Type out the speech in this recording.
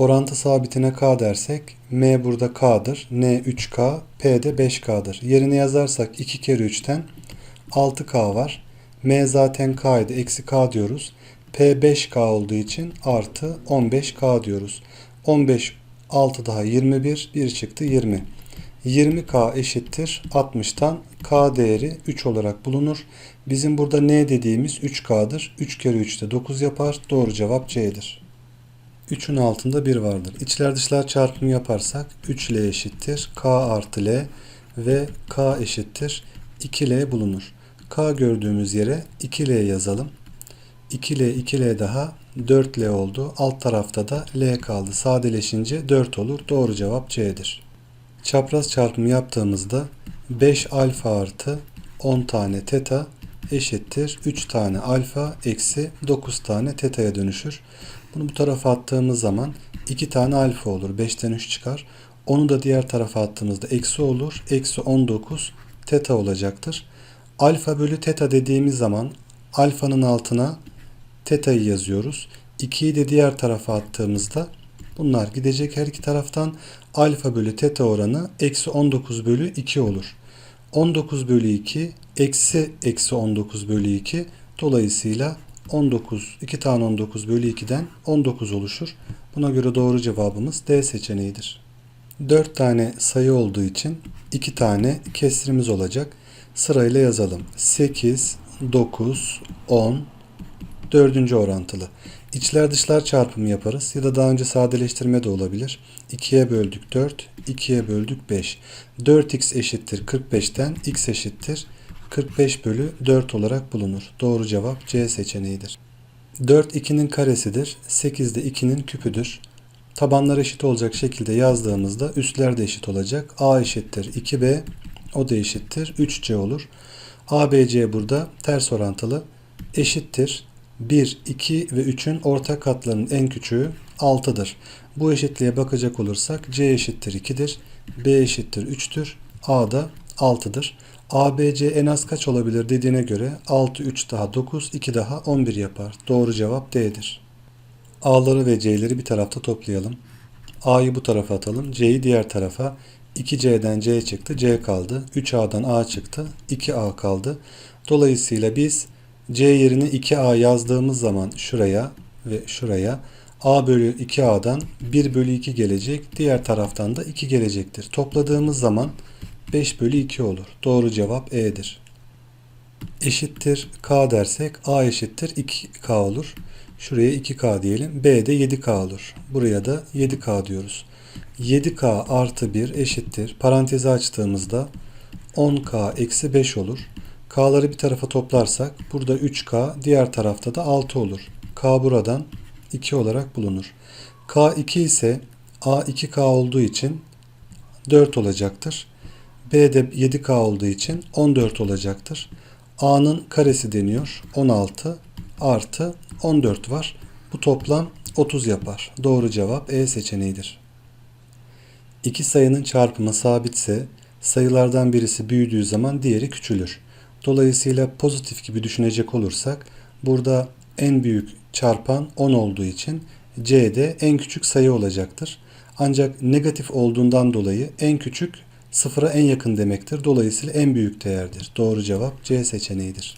Orantı sabitine k dersek m burada k'dır. n 3k, p de 5k'dır. Yerine yazarsak 2 kere 3'ten 6k var. m zaten k idi. Eksi k diyoruz. p 5k olduğu için artı 15k diyoruz. 15 6 daha 21. 1 çıktı 20. 20k eşittir 60'tan k değeri 3 olarak bulunur. Bizim burada n dediğimiz 3k'dır. 3 kere 3 de 9 yapar. Doğru cevap C'dir. 3'ün altında 1 vardır. İçler dışlar çarpımı yaparsak 3L eşittir K artı L ve K eşittir 2L bulunur. K gördüğümüz yere 2L yazalım. 2L 2L daha 4L oldu. Alt tarafta da L kaldı. Sadeleşince 4 olur. Doğru cevap C'dir. Çapraz çarpımı yaptığımızda 5 alfa artı 10 tane teta eşittir 3 tane alfa eksi 9 tane teta'ya dönüşür. Bunu bu tarafa attığımız zaman 2 tane alfa olur. 5'ten 3 çıkar. Onu da diğer tarafa attığımızda eksi olur. Eksi 19 teta olacaktır. Alfa bölü teta dediğimiz zaman alfanın altına teta'yı yazıyoruz. 2'yi de diğer tarafa attığımızda bunlar gidecek her iki taraftan alfa bölü teta oranı eksi 19 bölü 2 olur. 19 bölü 2 eksi eksi 19 bölü 2 dolayısıyla 19 2 tane 19 bölü 2'den 19 oluşur. Buna göre doğru cevabımız D seçeneğidir. 4 tane sayı olduğu için 2 tane kesrimiz olacak. Sırayla yazalım. 8, 9, 10, dördüncü orantılı. İçler dışlar çarpımı yaparız ya da daha önce sadeleştirme de olabilir. 2'ye böldük 4, 2'ye böldük 5. 4x eşittir 45'ten x eşittir 45 bölü 4 olarak bulunur. Doğru cevap C seçeneğidir. 4 2'nin karesidir. 8 de 2'nin küpüdür. Tabanlar eşit olacak şekilde yazdığımızda üstler de eşit olacak. A eşittir 2B, o da eşittir 3C olur. ABC burada ters orantılı eşittir 1, 2 ve 3'ün ortak katlarının en küçüğü 6'dır. Bu eşitliğe bakacak olursak C eşittir 2'dir, B eşittir 3'tür, A da 6'dır. ABC en az kaç olabilir dediğine göre 6, 3 daha 9, 2 daha 11 yapar. Doğru cevap D'dir. A'ları ve C'leri bir tarafta toplayalım. A'yı bu tarafa atalım. C'yi diğer tarafa. 2C'den C çıktı. C kaldı. 3A'dan A çıktı. 2A kaldı. Dolayısıyla biz C yerine 2A yazdığımız zaman şuraya ve şuraya A bölü 2A'dan 1 bölü 2 gelecek. Diğer taraftan da 2 gelecektir. Topladığımız zaman 5 bölü 2 olur. Doğru cevap E'dir. Eşittir K dersek A eşittir 2K olur. Şuraya 2K diyelim. B de 7K olur. Buraya da 7K diyoruz. 7K artı 1 eşittir. Parantezi açtığımızda 10K eksi 5 olur. K'ları bir tarafa toplarsak burada 3K diğer tarafta da 6 olur. K buradan 2 olarak bulunur. K 2 ise A 2K olduğu için 4 olacaktır. B de 7K olduğu için 14 olacaktır. A'nın karesi deniyor. 16 artı 14 var. Bu toplam 30 yapar. Doğru cevap E seçeneğidir. İki sayının çarpımı sabitse sayılardan birisi büyüdüğü zaman diğeri küçülür. Dolayısıyla pozitif gibi düşünecek olursak burada en büyük çarpan 10 olduğu için C'de en küçük sayı olacaktır. Ancak negatif olduğundan dolayı en küçük sıfıra en yakın demektir. Dolayısıyla en büyük değerdir. Doğru cevap C seçeneğidir.